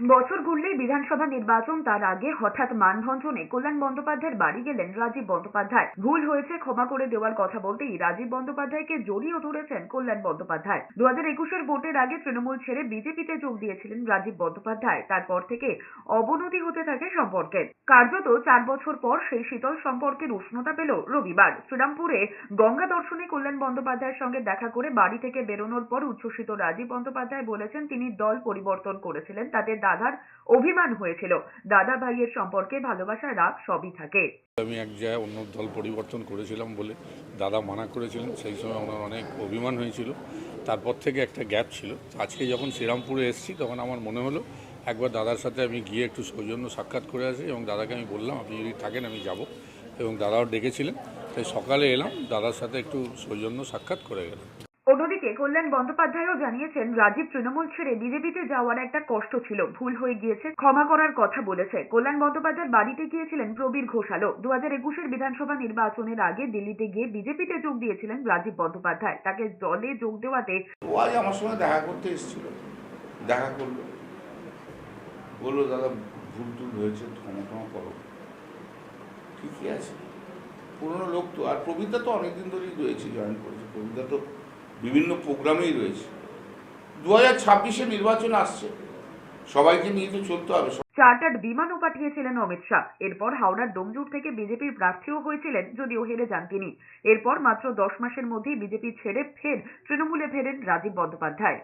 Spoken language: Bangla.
বছর ঘুরলেই বিধানসভা নির্বাচন, তার আগে হঠাৎ মানভঞ্জনে কল্যাণ বন্দ্যোপাধ্যায়ের বাড়ি গেলেন রাজীব বন্দ্যোপাধ্যায়। ভুল হয়েছে, ক্ষমা করে দেওয়ার কথা বলতেই রাজীব বন্দ্যোপাধ্যায়কে জড়িয়ে ধরেছেন কল্যাণ বন্দ্যোপাধ্যায়। দু হাজার একুশের ভোটের আগে তৃণমূল ছেড়ে বিজেপিতে যোগ দিয়েছিলেন রাজীব বন্দ্যোপাধ্যায়। তারপর থেকে অবনতি হতে থাকে সম্পর্কের কার্যত চার বছর পর সেই শীতল সম্পর্কের উষ্ণতা পেল রবিবার। শ্রীরামপুরে গঙ্গা দর্শনে কল্যাণ বন্দ্যোপাধ্যায়ের সঙ্গে দেখা করে বাড়ি থেকে বেরোনোর পর উচ্ছ্বসিত রাজীব বন্দ্যোপাধ্যায় বলেছেন, তিনি দল পরিবর্তন করেছিলেন, তাতে দাদার অভিমান হয়েছিল। দাদা ভাইয়ের সম্পর্কে ভালোবাসা রাগ সবই থাকে। আমি এক জায়গায় অন্য দল পরিবর্তন করেছিলাম বলে দাদা মানা করেছিলেন, সেই সময় ওনার অনেক অভিমান হয়েছিল। তারপর থেকে একটা গ্যাপ ছিল। আজকে যখন শ্রীরামপুরে এসেছি, তখন আমার মনে হলো, একবার দাদার সাথে আমি গিয়ে একটু সৌজন্য সাক্ষাৎ করে আসি এবং দাদাকে আমি বললাম, আপনি যদি থাকেন, আমি যাব। এবং দাদাও ডেকেছিলেন। তাই সকালে এলাম, দাদার সাথে একটু সৌজন্য সাক্ষাৎ করে গেলাম। অন্যদিকে কল্যাণ বন্দ্যোপাধ্যায়ও জানিয়েছেন রাজীব তৃণমূল ছেড়ে বিজেপিতে যাওয়ার একটা কষ্ট ছিল, ভুল হয়ে গিয়েছে, ক্ষমা করার কথা বলেছে। কল্যাণ বন্দ্যোপাধ্যায়ের বাড়িতে গিয়েছিলেন প্রবীর ঘোষালও। দু হাজার একুশের বিধানসভা নির্বাচনের আগে দিল্লিতে গিয়ে বিজেপিতে যোগ দিয়েছিলেন রাজীব বন্দ্যোপাধ্যায়। তাকে দলে যোগ দেওয়াতে ও আমার সঙ্গে দেখা করতে এসেছিল। দেখা করল। বলল, দাদা, ভুল টুল হয়েছে, ক্ষমা ক্ষমা করো। ঠিকই আছে। পুরনো লোক তো, আর প্রবীরদা তো অনেকদিন ধরেই রয়েছে জয়েন করেছে। প্রবীরদা তো বিভিন্ন প্রোগ্রামেই রয়েছে। দু হাজার ছাব্বিশে নির্বাচন আসছে। সবাইকে নিয়ে তো চলতে হবে। চার্টার্ড বিমানও পাঠিয়েছিলেন অমিত শাহ। এরপর হাওড়ার ডোমজুর থেকে বিজেপির প্রার্থীও হয়েছিলেন যদিও হেরে যান তিনি এরপর মাত্র দশ মাসের মধ্যেই বিজেপি ছেড়ে ফের তৃণমূলে ফেরেন রাজীব বন্দ্যোপাধ্যায়।